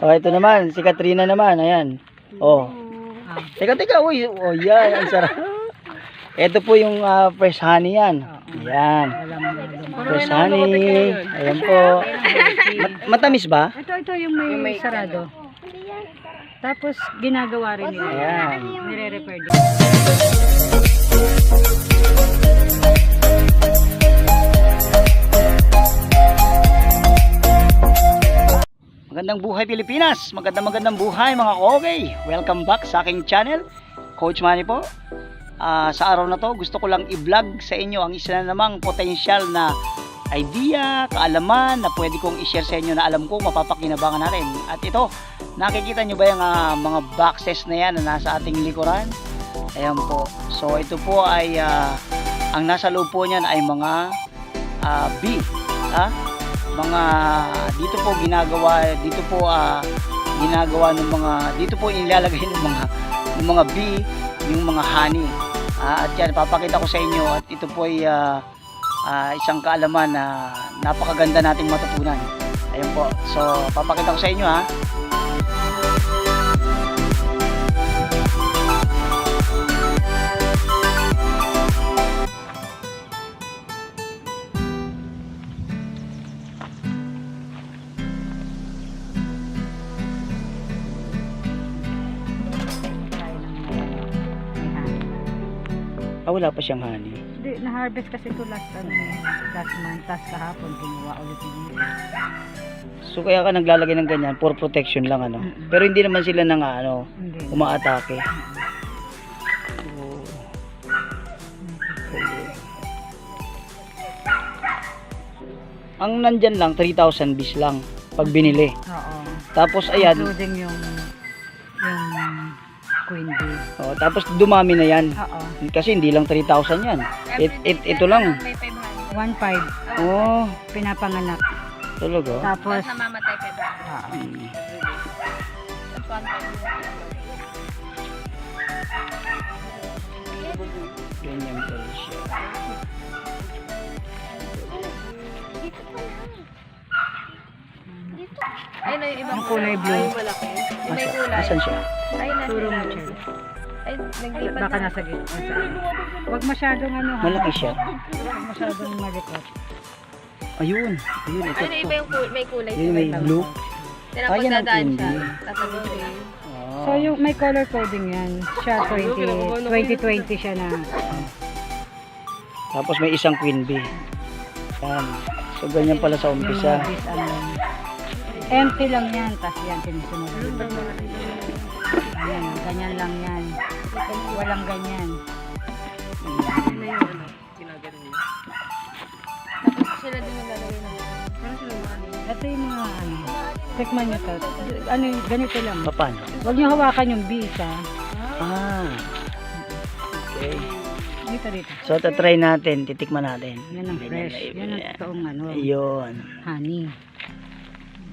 Oh, ito naman, si Katrina naman, ayan. Oh. Teka, teka, uy. Oh, yan, ang sarap. Ito po yung ah, fresh honey yan. Ayan. Fresh honey. Ayan po. Mat- matamis ba? Ito, ito yung may, sarado. Tapos, ginagawa rin nila. Ayan. Nire-repair din. Magandang buhay Pilipinas! Magandang magandang buhay mga okay! Welcome back sa aking channel, Coach Manny po. Ah, sa araw na to, gusto ko lang i-vlog sa inyo ang isa na namang potensyal na idea, kaalaman na pwede kong i-share sa inyo na alam ko mapapakinabangan natin. At ito, nakikita nyo ba yung ah, mga boxes na yan na nasa ating likuran? Ayan po. So ito po ay, ah, ang nasa loob po niyan ay mga ah, bee. Ha? Mga dito po ginagawa dito po ah, ginagawa ng mga dito po inilalagay ng mga ng mga bee yung mga honey. Ah, at yan papakita ko sa inyo at ito po ay ah, ah, isang kaalaman na napakaganda nating matutunan. Ayun po. So papakita ko sa inyo ha ah, wala pa siyang honey Hindi, na-harvest kasi ito last, ano, last month. Tapos kahapon, kinuha ulit nila. so kaya ka naglalagay ng ganyan for protection lang ano Mm-mm. pero hindi naman sila nang ano Hindi. umaatake ang nandyan lang 3,000 bis lang pag binili Oo. tapos ayan Including yung, yung queen bee. Oh, tapos dumami na yan Oo. kasi hindi lang 3,000 yan it, it, ito lang 1.5. oh Pinapanganak. talaga Tapos, namamatay ka ba? oo. Hmm. ganyan pala siya Ay, na yung ibang kulay blue. Ay, malaki. Yung may Asa, kulay. asan siya Ay, nasa Turo mo, ilalim. Ay, naglipat Baka na. nasa gitna. Huwag masyadong ano ha. malaki siya Huwag masyadong malikot. ayun ayun ito Ay, na iba yung kulay, may kulay. Yun, may blue Tinapos Ah, yan ang dadaan siya. Siya. oh. So yung may color coding yan. Siya 20, 2020 siya na. Tapos may isang queen bee. Yan. So ganyan pala sa Yung umpisa. mga bis, ano, empty lang yan. Tapos yan sinusunod. Ayan, ganyan lang yan. Walang ganyan. Ano yung ano? Ginagano niya. Tapos sila din yung lalagay ng Parang sila mga Ito yung mga ano. Tikman nyo to. Ano yung ganito lang. Paano? Huwag nyo hawakan yung bis ha. Ah. Okay. Dito dito. So try natin, titikman natin. Yan ang fresh. na- Yan ang totoong ano. Ayun. Honey.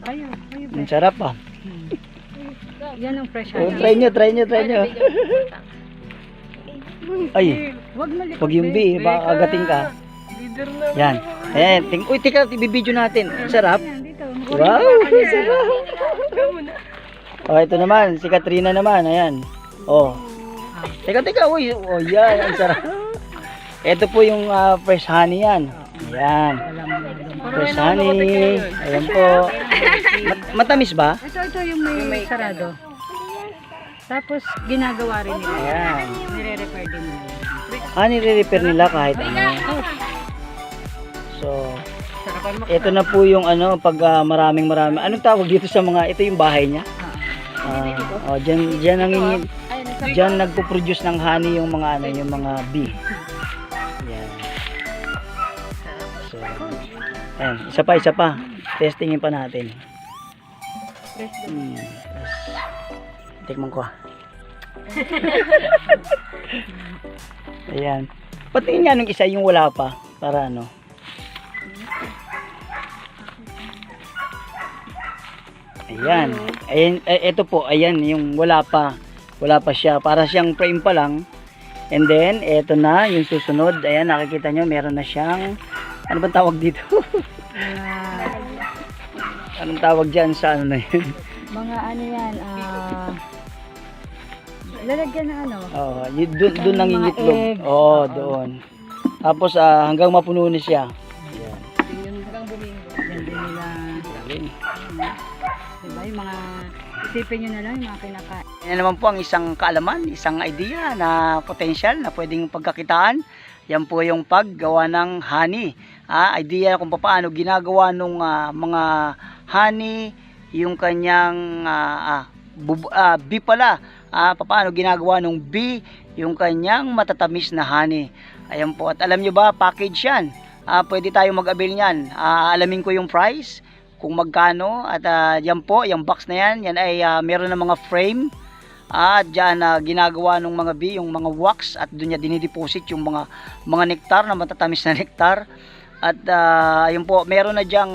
Ba? Ang sarap ah. Hmm. Yan ang fresh Oh, try nyo, try nyo, try nyo. Ay, Huwag malikot. pag yung bee, baka agating ka. Leader na. Yan. Ayan, ting Uy, tika, ibibidyo natin. Ang sarap. Wow, ang sarap. Oh, ito naman, si Katrina naman, ayan. Oh. Teka, teka, uy. Oh, yan, ang sarap. Ito po yung ah, fresh honey yan. Ayan. Fresh honey. Ayan po. Mat- matamis ba? Ito, yung may, sarado. Tapos, ginagawa rin nila. Ayan. Nire-repair din nila. Ah, nire-repair nila kahit ano. So, ito na po yung ano, pag ah, maraming marami. Anong tawag dito sa mga, ito yung bahay niya? Ah, oh, dyan, dyan ang Diyan nagpo-produce ng honey yung mga ano, yung mga bee. Yan. So, ayan, isa pa, isa pa. Testingin pa natin. Hmm. tas, Tikman ko. ah. Ayan. Patingin nga nung isa yung wala pa. Para ano. Ayan. Ayan, ito po, ayan, yung wala pa. Wala pa siya. Para siyang frame pa lang. And then, eto na, yung susunod. Ayan, nakikita nyo, meron na siyang, ano bang tawag dito? Ah, Anong tawag dyan sa ano na yun? Mga ano yan, ah... lalagyan ng ano, Oh, y- doon doon Yung nang mga itlog. egg. Oo, Oo. doon. Tapos ah, hanggang mapuno na siya. Ayan. Hanggang bumingo. yan din nila, Galing. diba, yung mga, isipin nyo na lang yung mga kinakain. Yan naman po ang isang kaalaman, isang idea na potential na pwedeng pagkakitaan. Yan po yung paggawa ng honey. Ah, idea kung paano ginagawa ng mga honey, yung kanyang ah, ah, bub- ah, bee pala. Ah, paano ginagawa ng bee, yung kanyang matatamis na honey. Ayan po. At alam nyo ba, package yan. Ah, pwede tayong mag-avail niyan. Ah, alamin ko yung price kung magkano at ah, yan po, yung box na yan, yan ay ah, meron ng mga frame at diyan na ginagawa ng mga bee, yung mga wax at doon niya dinideposit yung mga mga nektar na matatamis na nektar. At ah, ayun po, meron na diyang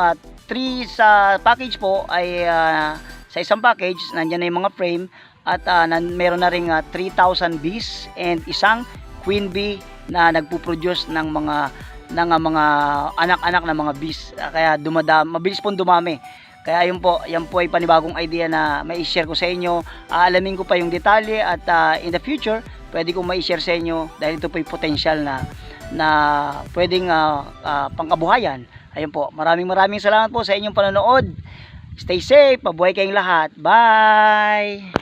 3 sa package po ay ah, sa isang package nandiyan na yung mga frame at ah, nan, meron na ring ah, 3,000 bees and isang queen bee na nagpo-produce ng mga ng ah, mga anak-anak na mga bees. Ah, kaya dumada mabilis pong dumami. Kaya yun po, yan po ay panibagong idea na mai share ko sa inyo. Aalamin ko pa yung detalye at ah, in the future, pwede kong mai share sa inyo dahil ito po yung potential na na pwedeng ah, ah, pangkabuhayan. Ayun po, maraming maraming salamat po sa inyong panonood. Stay safe, mabuhay kayong lahat. Bye!